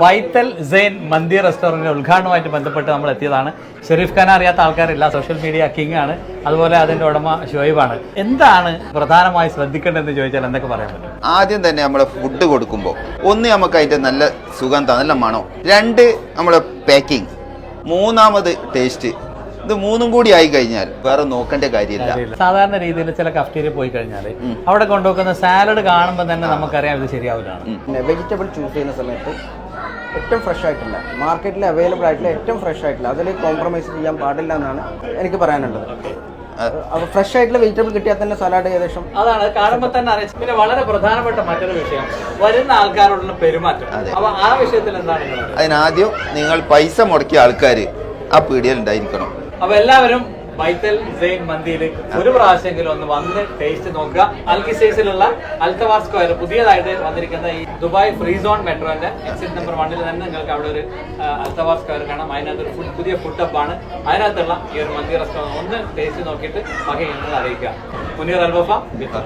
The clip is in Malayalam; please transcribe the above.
ബൈത്തൽ സെയിൻ മന്തി റെസ്റ്റോറന്റിന്റെ ഉദ്ഘാടനവുമായിട്ട് ബന്ധപ്പെട്ട് നമ്മൾ എത്തിയതാണ്. ഷെരീഫ് ഖാൻ അറിയാത്ത ആൾക്കാരില്ല. സോഷ്യൽ മീഡിയ കിങ് ആണ്. അതുപോലെ അതിന്റെ ഉടമ ഷുഹൈബാണ് എന്താണ് പ്രധാനമായി ശ്രദ്ധിക്കേണ്ടതെന്ന് ചോദിച്ചാൽ എന്തൊക്കെ പറയാൻ പറ്റും? ആദ്യം തന്നെ നമ്മൾ ഫുഡ് കൊടുക്കുമ്പോൾ ഒന്ന് നമുക്ക് അതിന്റെ നല്ല സുഗന്ധം നല്ല മണം രണ്ട് നമ്മൾ പാക്കിംഗ് മൂന്നാമത് ടേസ്റ്റ് ഇത് മൂന്നും കൂടി ആയി കഴിഞ്ഞാൽ വേറെ നോക്കേണ്ട കാര്യമില്ല. സാധാരണ രീതിയിൽ ചില കഫ്റ്റീരിയ പോയി കഴിഞ്ഞാൽ അവിടെ കൊണ്ടുവെക്കുന്ന സാലഡ് കാണുമ്പോൾ തന്നെ നമുക്കറിയാം ഇത് ശരിയാവില്ല പിന്നെ വെജിറ്റബിൾ ചൂസ് ചെയ്യുന്ന സമയത്ത് ഏറ്റവും ഫ്രഷ് ആയിട്ടില്ല. മാർക്കറ്റിൽ അവൈലബിൾ ആയിട്ടുള്ള ഏറ്റവും ഫ്രഷ് ആയിട്ടില്ല. അതിൽ കോംപ്രമൈസ് ചെയ്യാൻ പാടില്ല എന്നാണ് എനിക്ക് പറയാനുള്ളത്. ഫ്രഷ് ആയിട്ടുള്ള വെജിറ്റബിൾ കിട്ടിയാൽ തന്നെ സലാഡ് ഏകദേശം അതാണ് കാണുമ്പോൾ തന്നെ അറിയാം. പിന്നെ വളരെ പ്രധാനപ്പെട്ട മറ്റൊരു വിഷയം. വരുന്ന ആൾക്കാരോടുള്ള പെരുമാറ്റം. അപ്പൊ ആ വിഷയത്തിൽ എന്താണ് അതിനാദ്യം നിങ്ങൾ പൈസ മുടക്കിയ ആൾക്കാർ ആ പീഡിയൽ ഉണ്ടായിരിക്കണം. അപ്പൊ എല്ലാവരും ബൈത്തൽ സെയിൻ മന്തിയിൽ ഒരു പ്രാവശ്യമെങ്കിലും ഒന്ന് വന്ന് ടേസ്റ്റ് നോക്കുക. അൽക്കിസൈസിലുള്ള അൽത്തവാർ സ്ക്വയർ പുതിയതായിട്ട് വന്നിരിക്കുന്ന ഈ ദുബായ് ഫ്രീ സോൺ മെട്രോന്റെ എക്സിറ്റ് നമ്പർ വണ്ണിൽ തന്നെ നിങ്ങൾക്ക് അവിടെ ഒരു ആ, അൽത്തവാർ സ്ക്വയർ കാണാം. അതിനകത്ത് ഒരു ഫുഡ് പുതിയ ഫുഡ് ആണ്. അതിനകത്തുള്ള ഈ ഒരു മന്തി റെസ്റ്റോറന്റ് ഒന്ന് ടേസ്റ്റ് നോക്കിയിട്ട് നിങ്ങൾ അറിയിക്കുക. മുനീർ അൽബഫ ബിഫർ